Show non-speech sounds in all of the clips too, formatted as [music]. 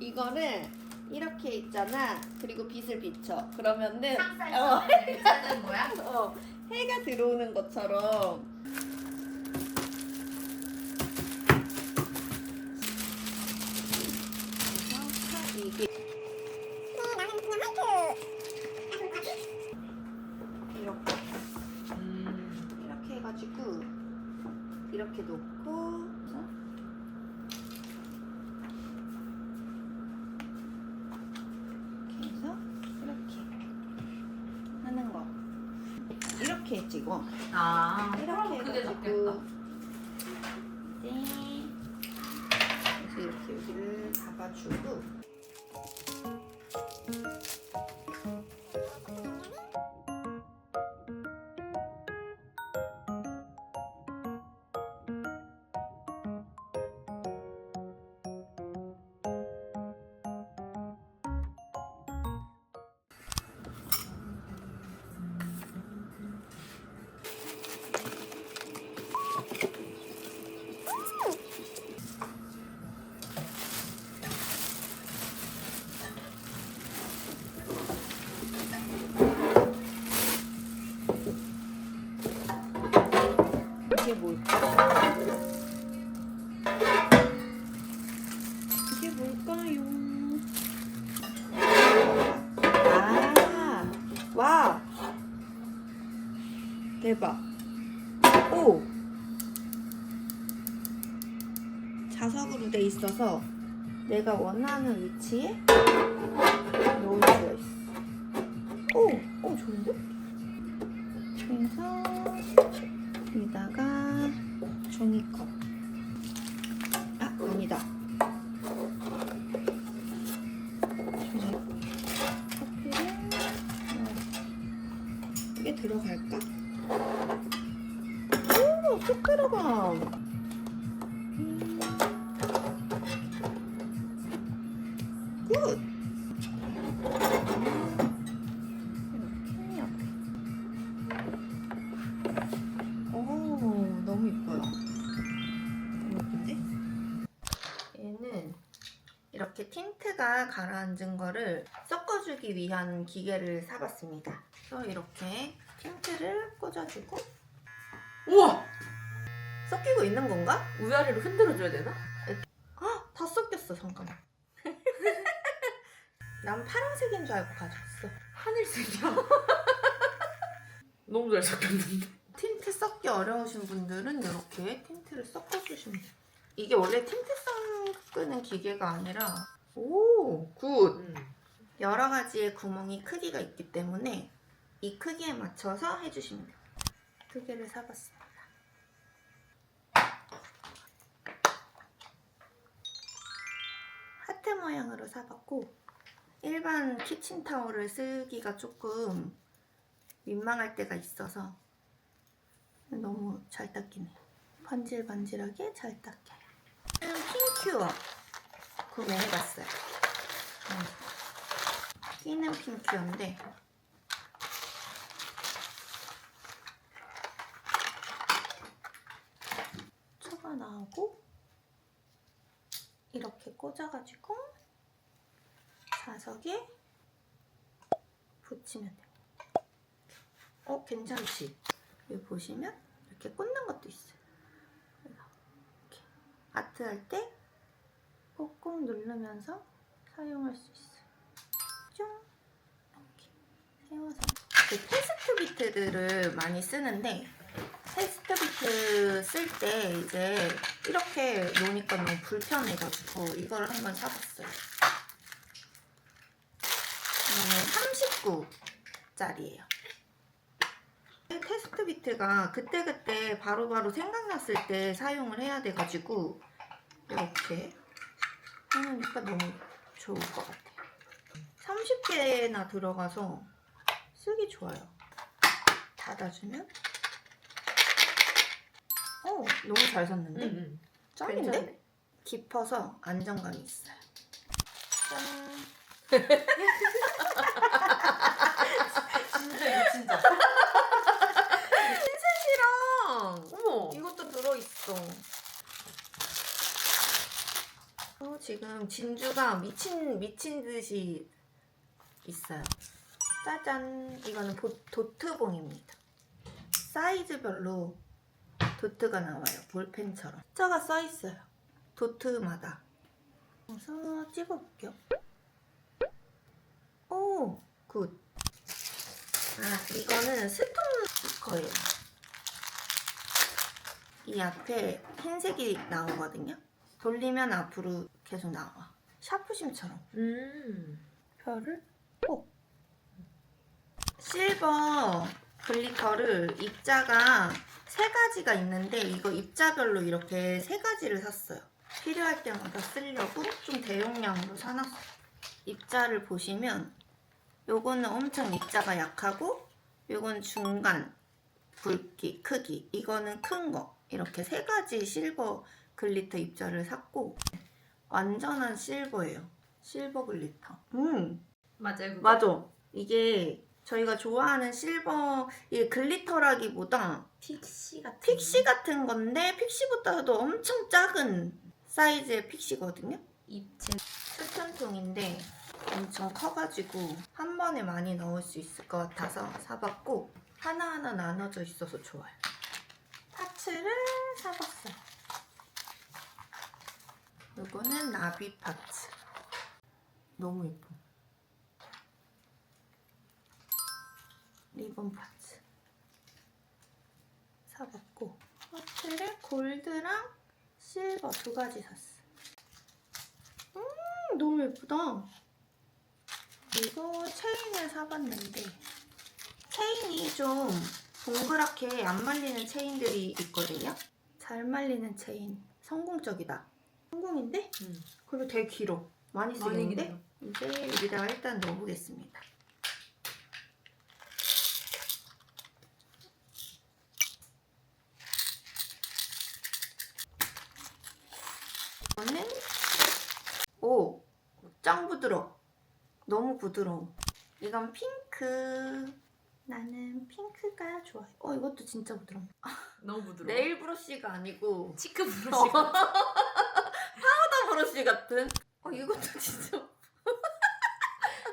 이거를 이렇게 있잖아. 그리고 빛을 비춰. 그러면은 어, 쓰는 거야? [laughs] 어, 해가 들어오는 것처럼. 이게 이렇게 이렇게 해가지고 이렇게 놓고 그래서 이렇게 해서 이렇게 하는 거 이렇게 찍어 아, 이렇게 그게 해가지고 낫겠다. 네. 그래서 이렇게 여기를 잡아주고 대박. 오, 자석으로 돼 있어서 내가 원하는 위치에 놓을 수가 있어. 오, 오 좋은데? 그래서 여기다가 종이컵. 아, 아니다. 종이 커피를. 이게 들어갈까? 들어가. 음. 굿. 오, 너무 이뻐요. 너무 예쁜데? 얘는 이렇게 틴트가 가라앉은 거를 섞어주기 위한 기계를 사봤습니다. 그래서 이렇게 틴트를 꽂아주고 우와! 섞이고 있는 건가? 위아래로 흔들어줘야 되나? 아, 다 섞였어, 잠깐만. [laughs] 난 파란색인 줄 알고 가져왔어. 하늘색이야. [laughs] 너무 잘 섞였는데. 틴트 섞기 어려우신 분들은 이렇게 틴트를 섞어주시면 돼요. 이게 원래 틴트 섞는 기계가 아니라 오, 굿! 음. 여러 가지의 구멍이 크기가 있기 때문에 이 크기에 맞춰서 해주시면 돼요. 두 개를 사봤습니 다. 하트 모양으로 사봤고 일반 키친타올을 쓰기가 조금 민망할 때가 있어서 너무 잘 닦이네. 반질반질하게 잘 닦여요. 핑큐어 구매해봤어요. 음. 끼는 핑큐어인데 초가 나오고 이렇게 꽂아가지고 자석에 붙이면 돼요. 어 괜찮지? 여기 보시면 이렇게 꽂는 것도 있어요. 이렇게 아트 할 때 꾹꾹 누르면서 사용할 수 있어요. 쫑 이렇게 세워서 그 테스트 비트들을 많이 쓰는데 테스트 비트 쓸 때 이제 이렇게 놓으니까 너무 불편해가지고 이거를 한번 사봤어요. 이거는 39짜리예요. 테스트 비트가 그때그때 바로바로 생각났을 때 사용을 해야 돼가지고 이렇게 해놓으니까 너무 좋을 것 같아요. 30개나 들어가서 쓰기 좋아요. 닫아주면 어 너무 잘 샀는데 응, 짱인데? 괜찮네. 깊어서 안정감이 있어요 짠 [laughs] 진짜 진짜. 흰색이랑 어머. 이것도 들어있어 어, 지금 진주가 미친 미친 듯이 있어요 짜잔 이거는 보- 도트봉입니다 사이즈별로 도트가 나와요 볼펜처럼 숫자가 써 있어요 도트마다 그래서 찍어볼게요 오, 굿. 아, 이거는 스톤 스티커예요. 이 앞에 흰색이 나오거든요. 돌리면 앞으로 계속 나와. 샤프심처럼. 음. 별을 꼭. 실버 글리터를 입자가 세 가지가 있는데 이거 입자별로 이렇게 세 가지를 샀어요. 필요할 때마다 쓰려고 좀 대용량으로 사놨어요. 입자를 보시면 요거는 엄청 입자가 약하고 요건 중간 굵기, 크기 이거는 큰 거 이렇게 세 가지 실버 글리터 입자를 샀고 완전한 실버예요. 실버 글리터. 음 맞아요. 그거. 맞아. 이게 저희가 좋아하는 실버 이 글리터라기보다 픽시 같은. 픽시 같은 건데 픽시보다도 엄청 작은 사이즈의 픽시거든요. 입체. 스톤통인데 엄청 커가지고 한 번에 많이 넣을 수 있을 것 같아서 사봤고 하나하나 나눠져 있어서 좋아요. 파츠를 사봤어요. 이거는 나비 파츠. 너무 예뻐. 리본 파츠. 사봤고 파츠를 골드랑 실버 두 가지 샀어. 음, 너무 예쁘다. 이거 체인을 사봤는데 체인이 좀 동그랗게 안 말리는 체인들이 있거든요. 잘 말리는 체인 성공적이다. 성공인데 음. 그리고 되게 길어. 많이 쓰겠는데 이제 여기다가 일단 넣어보겠습니다. 이거는 오, 짱 부드러워. 너무 부드러워. 이건 핑크. 나는 핑크가 좋아요. 어, 이것도 진짜 부드러워. 너무 부드러워. 네일 브러쉬가 아니고 치크 브러쉬. 파우더 브러쉬 같은. 어, 이것도 진짜.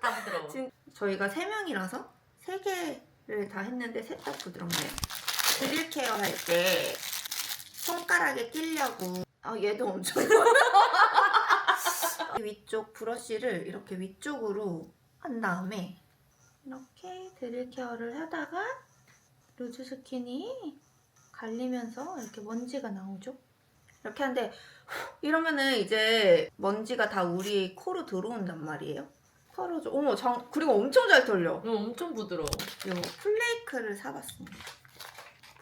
다 부드러워. 진- 저희가 세 명이라서 세 개를 다 했는데 셋 다 부드럽네요. 드릴 케어 할 때 손가락에 끼려고. 아, 얘도 엄청. [laughs] 위쪽 브러쉬를 이렇게 위쪽으로 한 다음에 이렇게 드릴 케어를 하다가 루즈 스킨이 갈리면서 이렇게 먼지가 나오죠. 이렇게 하는데 후, 이러면은 이제 먼지가 다 우리 코로 들어온단 말이에요. 털어줘. 어머, 장, 그리고 엄청 잘 털려. 어, 엄청 부드러워. 요 플레이크를 사봤습니다.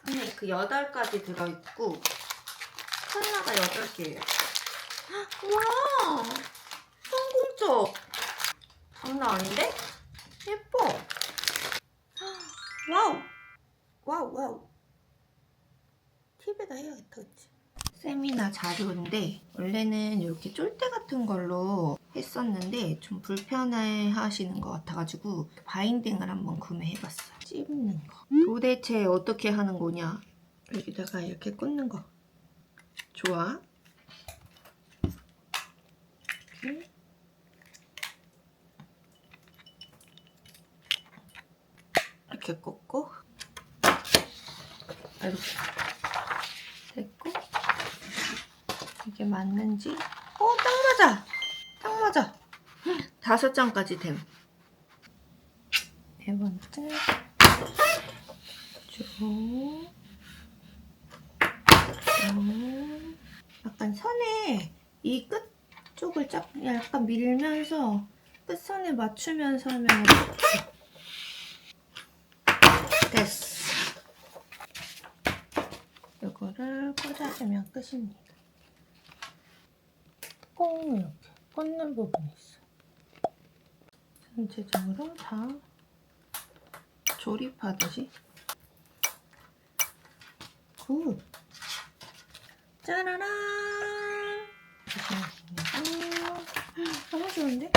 플레이크 8가지 들어있고 컬러가 8개예요. 와! 성공적! 장난 아닌데? 예뻐! [gasps] 와우! 와우 와우! 팁에다 해야겠다 그치? 세미나 자료인데 원래는 이렇게 쫄대 같은 걸로 했었는데 좀 불편해 하시는 것 같아가지고 바인딩을 한번 구매해봤어요. 찝는 거. 도대체 어떻게 하는 거냐? 여기다가 이렇게 꽂는 거. 좋아. 이렇게. 이렇게 꽂고 이렇게 됐고 이게 맞는지? 어 딱 맞아! 딱 맞아! 다섯 장까지 됨. 네 번째. 쭉. 쭉. 약간 선에 이 끝 쪽을 짝 약간 밀면서 끝선에 맞추면서 하면 꽂아주면 끝입니다. 꽁 이렇게 꽂는 부분이 있어. 전체적으로 다 조립하듯이 오. 짜라란. 오, 너무 좋은데?